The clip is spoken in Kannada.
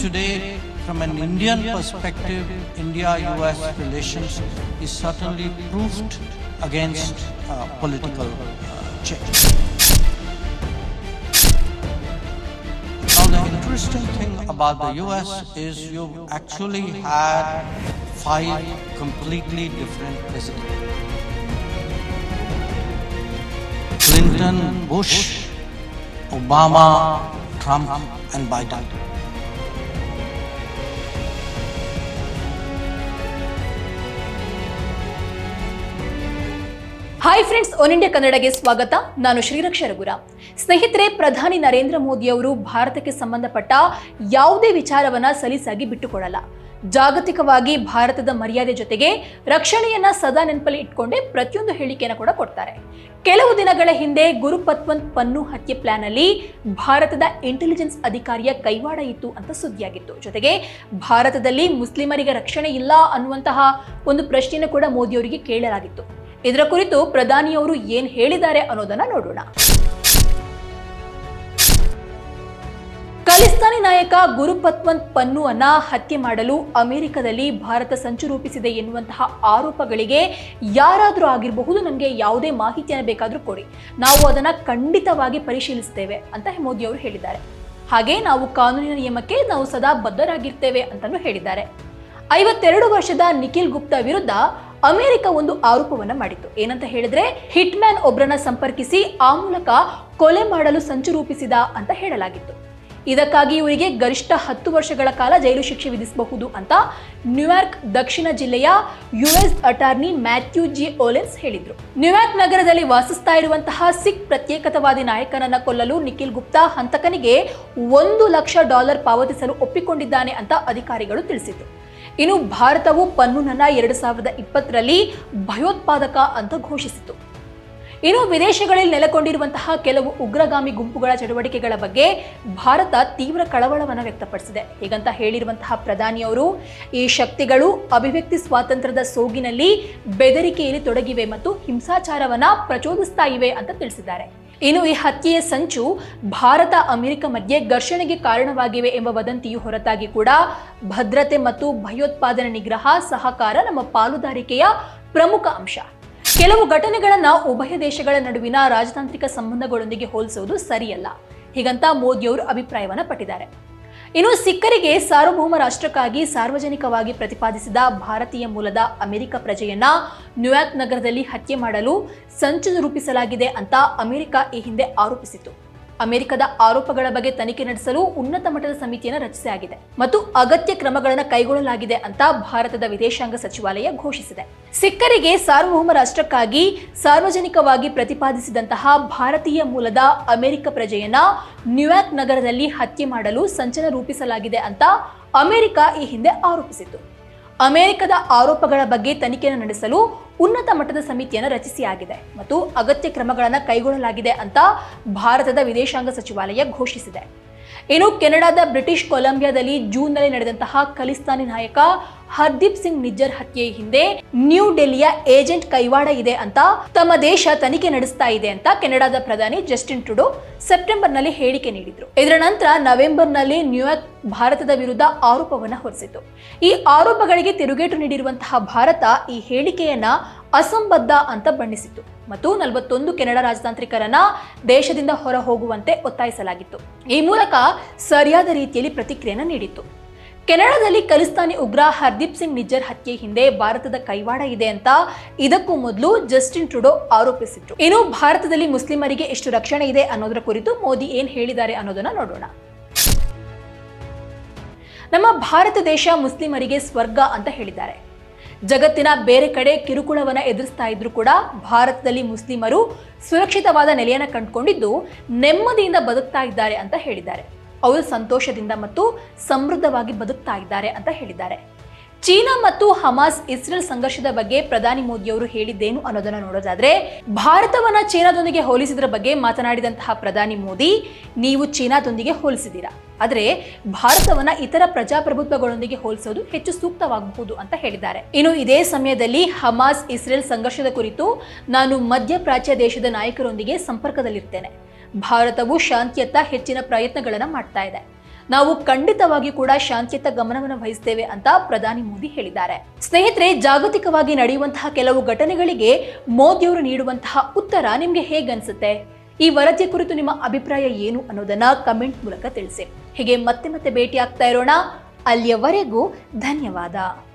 today, from an Indian perspective, India US relations is certainly proved against uh, political uh, change. Now, the interesting thing about the US is you actually had five completely different presidents. Clinton, Bush, Obama, Trump, and Biden. Hi friends one India ಕನ್ನಡಗೆ ಸ್ವಾಗತ. ನಾನು ಶ್ರೀರಕ್ಷ ರಘುರ ಸ್ನೇಹಿತರೆ, ಪ್ರಧಾನಿ ನರೇಂದ್ರ ಮೋದಿ ಅವರು ಭಾರತಕ್ಕೆ ಸಂಬಂಧಪಟ್ಟ ಯಾವುದೇ ವಿಚಾರವನ್ನ ಸಲೀಸಾಗಿ ಬಿಟ್ಟುಕೊಡಲ್ಲ. ಜಾಗತಿಕವಾಗಿ ಭಾರತದ ಮರ್ಯಾದೆ ಜೊತೆಗೆ ರಕ್ಷಣೆಯನ್ನ ಸದಾ ನೆನಪಲ್ಲಿ ಇಟ್ಕೊಂಡೇ ಪ್ರತಿಯೊಂದು ಹೇಳಿಕೆಯನ್ನು ಕೂಡ ಕೊಡ್ತಾರೆ. ಕೆಲವು ದಿನಗಳ ಹಿಂದೆ ಗುರುಪತ್ವಂತ್ ಪನ್ನು ಹತ್ಯೆ ಪ್ಲಾನ್ ಅಲ್ಲಿ ಭಾರತದ ಇಂಟೆಲಿಜೆನ್ಸ್ ಅಧಿಕಾರಿಯ ಕೈವಾಡ ಇತ್ತು ಅಂತ ಸುದ್ದಿಯಾಗಿತ್ತು. ಜೊತೆಗೆ ಭಾರತದಲ್ಲಿ ಮುಸ್ಲಿಮರಿಗೆ ರಕ್ಷಣೆ ಇಲ್ಲ ಅನ್ನುವಂತಹ ಒಂದು ಪ್ರಶ್ನೆಯನ್ನು ಕೂಡ ಮೋದಿ ಅವರಿಗೆ ಕೇಳಲಾಗಿತ್ತು. ಇದರ ಕುರಿತು ಪ್ರಧಾನಿಯವರು ಏನ್ ಹೇಳಿದ್ದಾರೆ ಅನ್ನೋದನ್ನ ನೋಡೋಣ. ಖಲಿಸ್ತಾನಿ ನಾಯಕ ಗುರುಪತ್ವಂತ್ ಪನ್ನುವನ್ನ ಹತ್ಯೆ ಮಾಡಲು ಅಮೆರಿಕದಲ್ಲಿ ಭಾರತ ಸಂಚು ರೂಪಿಸಿದೆ ಎನ್ನುವಂತಹ ಆರೋಪಗಳಿಗೆ ಯಾರಾದರೂ ಆಗಿರಬಹುದು, ನಮಗೆ ಯಾವುದೇ ಮಾಹಿತಿಯನ್ನು ಬೇಕಾದರೂ ಕೊಡಿ. ನಾವು ಅದನ್ನ ಖಂಡಿತವಾಗಿ ಪರಿಶೀಲಿಸ್ತೇವೆ ಅಂತ ಮೋದಿ ಅವರು ಹೇಳಿದ್ದಾರೆ. ಹಾಗೆ ನಾವು ಕಾನೂನಿನ ನಿಯಮಕ್ಕೆ ನಾವು ಸದಾ ಬದ್ಧರಾಗಿರ್ತೇವೆ ಅಂತಲೂ ಹೇಳಿದ್ದಾರೆ. ಐವತ್ತೆರಡು ವರ್ಷದ ನಿಖಿಲ್ ಗುಪ್ತಾ ವಿರುದ್ಧ ಅಮೆರಿಕ ಒಂದು ಆರೋಪವನ್ನ ಮಾಡಿತ್ತು. ಏನಂತ ಹೇಳಿದ್ರೆ ಹಿಟ್ ಮ್ಯಾನ್ ಒಬ್ಬರನ್ನ ಸಂಪರ್ಕಿಸಿ ಆ ಮೂಲಕ ಕೊಲೆ ಮಾಡಲು ಸಂಚು ರೂಪಿಸಿದ ಅಂತ ಹೇಳಲಾಗಿತ್ತು. ಇದಕ್ಕಾಗಿ ಇವರಿಗೆ ಗರಿಷ್ಠ ಹತ್ತು ವರ್ಷಗಳ ಕಾಲ ಜೈಲು ಶಿಕ್ಷೆ ವಿಧಿಸಬಹುದು ಅಂತ ನ್ಯೂಯಾರ್ಕ್ ದಕ್ಷಿಣ ಜಿಲ್ಲೆಯ ಯುಎಸ್ ಅಟಾರ್ನಿ ಮ್ಯಾಥ್ಯೂ ಜಿ ಓಲೆನ್ಸ್ ಹೇಳಿದ್ರು. ನ್ಯೂಯಾರ್ಕ್ ನಗರದಲ್ಲಿ ವಾಸಿಸ್ತಾ ಇರುವಂತಹ ಸಿಖ್ ಪ್ರತ್ಯೇಕತಾವಾದಿ ನಾಯಕನನ್ನ ಕೊಲ್ಲಲು ನಿಖಿಲ್ ಗುಪ್ತಾ ಹಂತಕನಿಗೆ ಒಂದು ಲಕ್ಷ ಡಾಲರ್ ಪಾವತಿಸಲು ಒಪ್ಪಿಕೊಂಡಿದ್ದಾನೆ ಅಂತ ಅಧಿಕಾರಿಗಳು ತಿಳಿಸಿದ್ರು. ಇನ್ನು ಭಾರತವು ಪನ್ನುನನ್ನ ಎರಡು ಸಾವಿರದ ಇಪ್ಪತ್ತರಲ್ಲಿ ಭಯೋತ್ಪಾದಕ ಅಂತ ಘೋಷಿಸಿತು ಇನ್ನು ವಿದೇಶಗಳಲ್ಲಿ ನೆಲೆಕೊಂಡಿರುವಂತಹ ಕೆಲವು ಉಗ್ರಗಾಮಿ ಗುಂಪುಗಳ ಚಟುವಟಿಕೆಗಳ ಬಗ್ಗೆ ಭಾರತ ತೀವ್ರ ಕಳವಳವನ್ನು ವ್ಯಕ್ತಪಡಿಸಿದೆ. ಹೀಗಂತ ಹೇಳಿರುವಂತಹ ಪ್ರಧಾನಿಯವರು ಈ ಶಕ್ತಿಗಳು ಅಭಿವ್ಯಕ್ತಿ ಸ್ವಾತಂತ್ರ್ಯದ ಸೋಗಿನಲ್ಲಿ ಬೆದರಿಕೆಯಲ್ಲಿ ತೊಡಗಿವೆ ಮತ್ತು ಹಿಂಸಾಚಾರವನ್ನು ಪ್ರಚೋದಿಸ್ತಾ ಇವೆ ಅಂತ ತಿಳಿಸಿದ್ದಾರೆ. ಇನ್ನು ಈ ಹತ್ಯೆಯ ಸಂಚು ಭಾರತ, ಅಮೆರಿಕ ಮಧ್ಯೆ ಘರ್ಷಣೆಗೆ ಕಾರಣವಾಗಿವೆ ಎಂಬ ವದಂತಿಯು ಹೊರತಾಗಿ ಕೂಡ ಭದ್ರತೆ ಮತ್ತು ಭಯೋತ್ಪಾದನೆ ನಿಗ್ರಹ ಸಹಕಾರ ನಮ್ಮ ಪಾಲುದಾರಿಕೆಯ ಪ್ರಮುಖ ಅಂಶ. ಕೆಲವು ಘಟನೆಗಳನ್ನ ಉಭಯ ದೇಶಗಳ ನಡುವಿನ ರಾಜತಾಂತ್ರಿಕ ಸಂಬಂಧಗಳೊಂದಿಗೆ ಹೋಲಿಸುವುದು ಸರಿಯಲ್ಲ. ಹೀಗಂತ ಮೋದಿಯವರು ಅಭಿಪ್ರಾಯವನ್ನ ಪಟ್ಟಿದ್ದಾರೆ. ಇನ್ನು ಸಿಖ್ಖರಿಗೆ ಸಾರ್ವಭೌಮ ರಾಷ್ಟ್ರಕ್ಕಾಗಿ ಸಾರ್ವಜನಿಕವಾಗಿ ಪ್ರತಿಪಾದಿಸಿದ ಭಾರತೀಯ ಮೂಲದ ಅಮೆರಿಕ ಪ್ರಜೆಯನ್ನ ನ್ಯೂಯಾರ್ಕ್ ನಗರದಲ್ಲಿ ಹತ್ಯೆ ಮಾಡಲು ಸಂಚು ರೂಪಿಸಲಾಗಿದೆ ಅಂತ ಅಮೆರಿಕ ಈ ಹಿಂದೆ ಆರೋಪಿಸಿತು ಅಮೆರಿಕದ ಆರೋಪಗಳ ಬಗ್ಗೆ ತನಿಖೆ ನಡೆಸಲು ಉನ್ನತ ಮಟ್ಟದ ಸಮಿತಿಯನ್ನು ರಚಿಸಲಾಗಿದೆ ಮತ್ತು ಅಗತ್ಯ ಕ್ರಮಗಳನ್ನು ಕೈಗೊಳ್ಳಲಾಗಿದೆ ಅಂತ ಭಾರತದ ವಿದೇಶಾಂಗ ಸಚಿವಾಲಯ ಘೋಷಿಸಿದೆ. ಸಿಖ್ಖರಿಗೆ ಸಾರ್ವಭೌಮ ರಾಷ್ಟ್ರಕ್ಕಾಗಿ ಸಾರ್ವಜನಿಕವಾಗಿ ಪ್ರತಿಪಾದಿಸಿದಂತಹ ಭಾರತೀಯ ಮೂಲದ ಅಮೆರಿಕ ಪ್ರಜೆಯನ್ನ ನ್ಯೂಯಾರ್ಕ್ ನಗರದಲ್ಲಿ ಹತ್ಯೆ ಮಾಡಲು ಸಂಚನ ರೂಪಿಸಲಾಗಿದೆ ಅಂತ ಅಮೆರಿಕ ಈ ಹಿಂದೆ ಆರೋಪಿಸಿತ್ತು. ಅಮೆರಿಕದ ಆರೋಪಗಳ ಬಗ್ಗೆ ತನಿಖೆಯನ್ನು ನಡೆಸಲು ಉನ್ನತ ಮಟ್ಟದ ಸಮಿತಿಯನ್ನು ರಚಿಸಿಯಾಗಿದೆ ಮತ್ತು ಅಗತ್ಯ ಕ್ರಮಗಳನ್ನು ಕೈಗೊಳ್ಳಲಾಗಿದೆ ಅಂತ ಭಾರತದ ವಿದೇಶಾಂಗ ಸಚಿವಾಲಯ ಘೋಷಿಸಿದೆ. ಇನ್ನು ಕೆನಡಾದ ಬ್ರಿಟಿಷ್ ಕೊಲಂಬಿಯಾದಲ್ಲಿ ಜೂನ್ನಲ್ಲಿ ನಡೆದಂತಹ ಖಲಿಸ್ತಾನಿ ನಾಯಕ ಹರ್ದೀಪ್ ಸಿಂಗ್ ನಿಜ್ಜರ್ ಹತ್ಯೆ ಹಿಂದೆ ನ್ಯೂ ಡೆಲ್ಲಿಯ ಏಜೆಂಟ್ ಕೈವಾಡ ಇದೆ ಅಂತ ತಮ್ಮ ದೇಶ ತನಿಖೆ ನಡೆಸ್ತಾ ಇದೆ ಅಂತ ಕೆನಡಾದ ಪ್ರಧಾನಿ ಜಸ್ಟಿನ್ ಟ್ರುಡೋ ಸೆಪ್ಟೆಂಬರ್ನಲ್ಲಿ ಹೇಳಿಕೆ ನೀಡಿದ್ರು. ಇದರ ನಂತರ ನವೆಂಬರ್ನಲ್ಲಿ ನ್ಯೂಯಾರ್ಕ್ ಭಾರತದ ವಿರುದ್ಧ ಆರೋಪವನ್ನು ಹೊರಿಸಿತು ಈ ಆರೋಪಗಳಿಗೆ ತಿರುಗೇಟು ನೀಡಿರುವಂತಹ ಭಾರತ ಈ ಹೇಳಿಕೆಯನ್ನ ಅಸಂಬದ್ಧ ಅಂತ ಬಣ್ಣಿಸಿತು ಮತ್ತು ನಲವತ್ತೊಂದು ಕೆನಡಾ ರಾಜತಾಂತ್ರಿಕರನ್ನ ದೇಶದಿಂದ ಹೊರ ಹೋಗುವಂತೆ ಒತ್ತಾಯಿಸಲಾಗಿತ್ತು. ಈ ಮೂಲಕ ಸರಿಯಾದ ರೀತಿಯಲ್ಲಿ ಪ್ರತಿಕ್ರಿಯೆಯನ್ನು ನೀಡಿತ್ತು. ಕೆನಡಾದಲ್ಲಿ ಖಲಿಸ್ತಾನಿ ಉಗ್ರ ಹರ್ದೀಪ್ ಸಿಂಗ್ ನಿಜ್ಜರ್ ಹತ್ಯೆ ಹಿಂದೆ ಭಾರತದ ಕೈವಾಡ ಇದೆ ಅಂತ ಇದಕ್ಕೂ ಮೊದಲು ಜಸ್ಟಿನ್ ಟ್ರುಡೋ ಆರೋಪಿಸಿದ್ರು. ಇನ್ನು ಭಾರತದಲ್ಲಿ ಮುಸ್ಲಿಮರಿಗೆ ಎಷ್ಟು ರಕ್ಷಣೆ ಇದೆ ಅನ್ನೋದರ ಕುರಿತು ಮೋದಿ ಏನ್ ಹೇಳಿದ್ದಾರೆ ಅನ್ನೋದನ್ನ ನೋಡೋಣ. ನಮ್ಮ ಭಾರತ ದೇಶ ಮುಸ್ಲಿಮರಿಗೆ ಸ್ವರ್ಗ ಅಂತ ಹೇಳಿದ್ದಾರೆ. ಜಗತ್ತಿನ ಬೇರೆ ಕಡೆ ಕಿರುಕುಳವನ್ನ ಎದುರಿಸ್ತಾ ಇದ್ರು ಕೂಡ ಭಾರತದಲ್ಲಿ ಮುಸ್ಲಿಮರು ಸುರಕ್ಷಿತವಾದ ನೆಲೆಯನ್ನ ಕಂಡುಕೊಂಡಿದ್ದು ನೆಮ್ಮದಿಯಿಂದ ಬದುಕ್ತಾ ಇದ್ದಾರೆ ಅಂತ ಹೇಳಿದ್ದಾರೆ. ಅವರು ಸಂತೋಷದಿಂದ ಮತ್ತು ಸಮೃದ್ಧವಾಗಿ ಬದುಕ್ತಾ ಇದ್ದಾರೆ ಅಂತ ಹೇಳಿದ್ದಾರೆ. ಚೀನಾ ಮತ್ತು ಹಮಾಸ್ ಇಸ್ರೇಲ್ ಸಂಘರ್ಷದ ಬಗ್ಗೆ ಪ್ರಧಾನಿ ಮೋದಿಯವರು ಹೇಳಿದ್ದೇನು ಅನ್ನೋದನ್ನ ನೋಡೋದಾದ್ರೆ, ಭಾರತವನ್ನ ಚೀನಾದೊಂದಿಗೆ ಹೋಲಿಸಿದ್ರ ಬಗ್ಗೆ ಮಾತನಾಡಿದಂತಹ ಪ್ರಧಾನಿ ಮೋದಿ, ನೀವು ಚೀನಾದೊಂದಿಗೆ ಹೋಲಿಸಿದ್ದೀರಾ. ಆದರೆ ಭಾರತವನ್ನ ಇತರ ಪ್ರಜಾಪ್ರಭುತ್ವಗಳೊಂದಿಗೆ ಹೋಲಿಸೋದು ಹೆಚ್ಚು ಸೂಕ್ತವಾಗಬಹುದು ಅಂತ ಹೇಳಿದ್ದಾರೆ. ಇನ್ನು ಇದೇ ಸಮಯದಲ್ಲಿ ಹಮಾಸ್ ಇಸ್ರೇಲ್ ಸಂಘರ್ಷದ ಕುರಿತು ನಾನು ಮಧ್ಯಪ್ರಾಚ್ಯ ದೇಶದ ನಾಯಕರೊಂದಿಗೆ ಸಂಪರ್ಕದಲ್ಲಿರ್ತೇನೆ. ಭಾರತವು ಶಾಂತಿಯತ್ತ ಹೆಚ್ಚಿನ ಪ್ರಯತ್ನಗಳನ್ನು ಮಾಡ್ತಾ ಇದೆ. ನಾವು ಖಂಡಿತವಾಗಿ ಕೂಡ ಶಾಂತಿಯತ್ತ ಗಮನವನ್ನು ವಹಿಸ್ತೇವೆ ಅಂತ ಪ್ರಧಾನಿ ಮೋದಿ ಹೇಳಿದ್ದಾರೆ. ಸ್ನೇಹಿತರೆ, ಜಾಗತಿಕವಾಗಿ ನಡೆಯುವಂತಹ ಕೆಲವು ಘಟನೆಗಳಿಗೆ ಮೋದಿಯವರು ನೀಡುವಂತಹ ಉತ್ತರ ನಿಮ್ಗೆ ಹೇಗನ್ಸುತ್ತೆ? ಈ ವರದಿಯ ಕುರಿತು ನಿಮ್ಮ ಅಭಿಪ್ರಾಯ ಏನು ಅನ್ನೋದನ್ನ ಕಮೆಂಟ್ ಮೂಲಕ ತಿಳಿಸಿ. ಹೀಗೆ ಮತ್ತೆ ಮತ್ತೆ ಭೇಟಿ ಆಗ್ತಾ ಇರೋಣ. ಅಲ್ಲಿಯವರೆಗೂ ಧನ್ಯವಾದ.